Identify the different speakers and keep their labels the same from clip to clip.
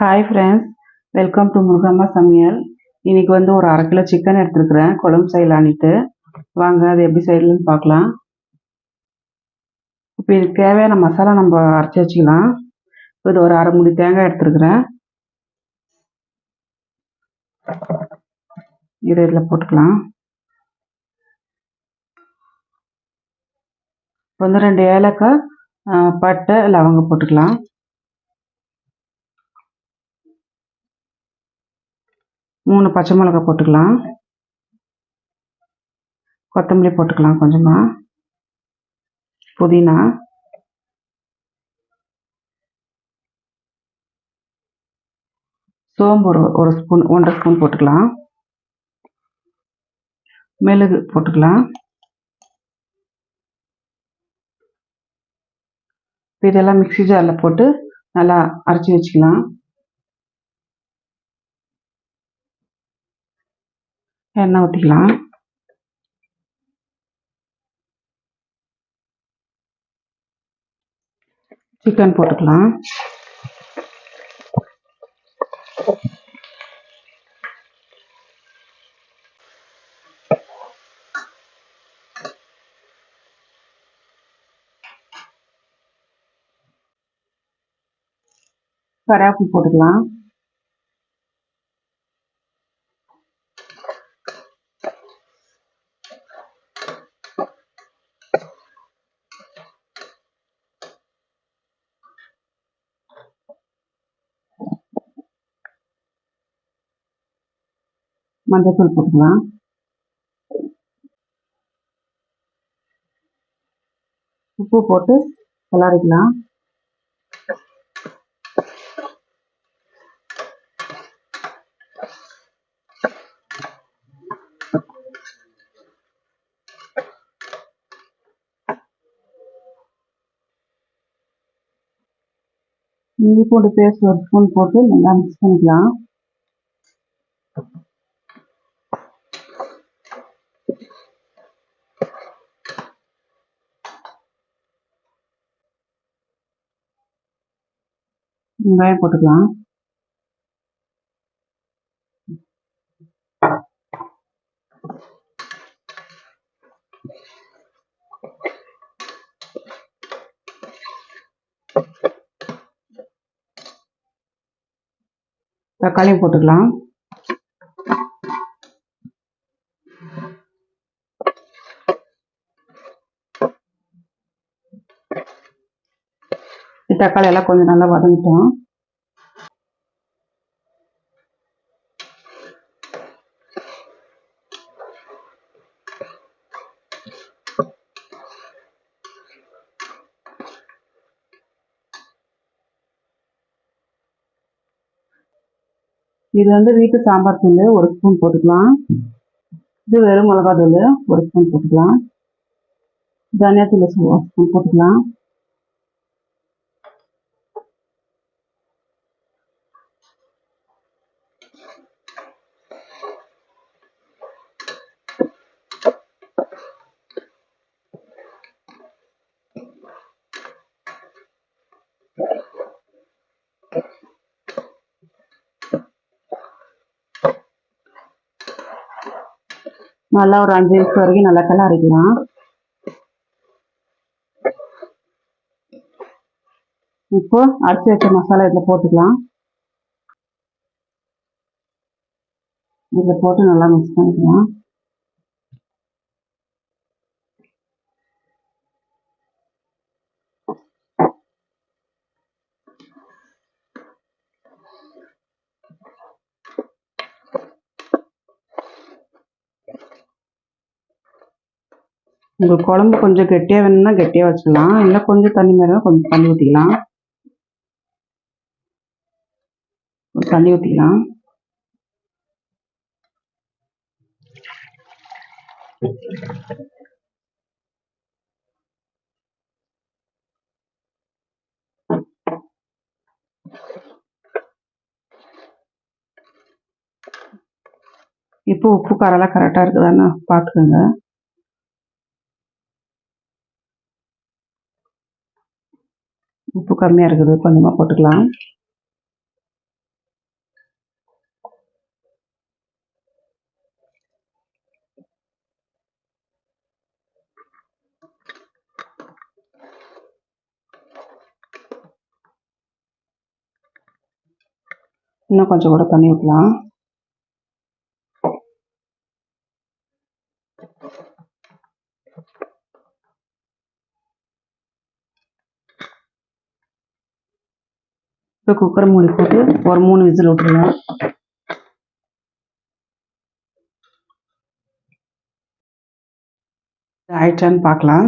Speaker 1: Hi friends welcome to Murugamma சமையல் இன்னைக்கு வந்து ஒரு அரை கிலோ சிக்கன் எடுத்துருக்குறேன். குழம்பு செய்யலான்ட்டு வாங்க அது எப்படி செய்யலன்னு பார்க்கலாம். இப்போ இதுக்கு தேவையான மசாலா நம்ம அரைச்சி வச்சுக்கலாம். இது ஒரு அரை முடி தேங்காய் எடுத்துருக்குறேன். இதை இதில் போட்டுக்கலாம். இப்போ வந்து ரெண்டு ஏலக்காய் பட்டை லவங்கம் போட்டுக்கலாம். மூணு பச்சை மிளகா போட்டுக்கலாம். கொத்தமல்லி போட்டுக்கலாம் கொஞ்சமாக புதினா. சோம்பு ஒரு ஒரு ஸ்பூன் ஒன்றரை ஸ்பூன் போட்டுக்கலாம். மிளகு போட்டுக்கலாம். இதெல்லாம் மிக்சி ஜாரில் போட்டு நல்லா அரைச்சி வச்சுக்கலாம். எண்ணெய் ஊற்றிக்கலாம் சிக்கன் போட்டுக்கலாம். கராப்பி போட்டுக்கலாம். மஞ்சத்தூள் போட்டுக்கலாம். உப்பு போட்டு கிளறிக்கலாம். இஞ்சி பூண்டு பேஸ்ட் ஒரு ஸ்பூன் போட்டு நல்லா மிக்ஸ் பண்ணிக்கலாம். வெங்காயம் போட்டுக்கலாம். தக்காளியும் போட்டுக்கலாம். தக்காளி எல்லாம் கொஞ்சம் நல்லா வதங்கிட்டோம். இது வந்து வீட்டு சாம்பார் தூள் ஒரு ஸ்பூன் போட்டுக்கலாம். இது வெறும் மிளகா தூள் ஒரு ஸ்பூன் போட்டுக்கலாம். தனியாத்தூள் ஒரு ஸ்பூன் போட்டுக்கலாம். நல்லா ஒரு அஞ்சு நிமிஷம் வரைக்கும் நல்லா கலரிக்கலாம் இப்போ அரைச்சி வச்ச மசாலா இதில் போட்டுக்கலாம். இதில் போட்டு நல்லா மிக்ஸ் பண்ணிக்கலாம். உங்களுக்கு குழம்பு கொஞ்சம் கெட்டியாக வேணும்னா கெட்டியாக வச்சுக்கலாம். இல்லை கொஞ்சம் தண்ணி மாதிரி கொஞ்சம் தண்ணி ஊற்றிக்கலாம் தண்ணி ஊற்றிக்கலாம் இப்போ உப்பு காரெல்லாம் கரெக்டாக இருக்குதான்னு பார்த்துக்கோங்க உப்பு கம்மியாக இருக்குது கொஞ்சமாக போட்டுக்கலாம். இன்னும் கொஞ்சம் கூட பண்ணி விடலாம் இப்போ குக்கர் மூடி போட்டு ஒரு மூணு விசில் விட்டுருலாம் ஆயிடுச்சான்னு பார்க்கலாம்.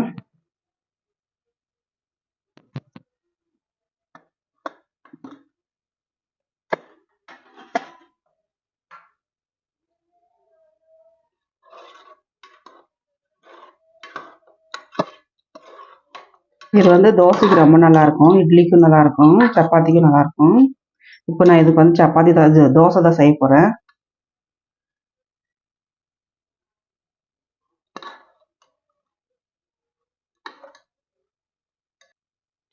Speaker 1: இது வந்து தோசைக்கு ரொம்ப நல்லாயிருக்கும். இட்லிக்கும் நல்லாயிருக்கும். சப்பாத்திக்கும் நல்லாயிருக்கும். இப்போ நான் இதுக்கு வந்து சப்பாத்தி தான் தோசை தான் செய்ய போகிறேன்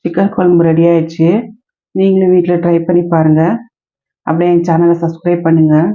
Speaker 1: சிக்கன் குழம்பு ரெடி ஆயிடுச்சு. நீங்களும் வீட்டில் ட்ரை பண்ணி பாருங்கள் அப்படியே என் சேனலை சப்ஸ்கிரைப் பண்ணுங்கள்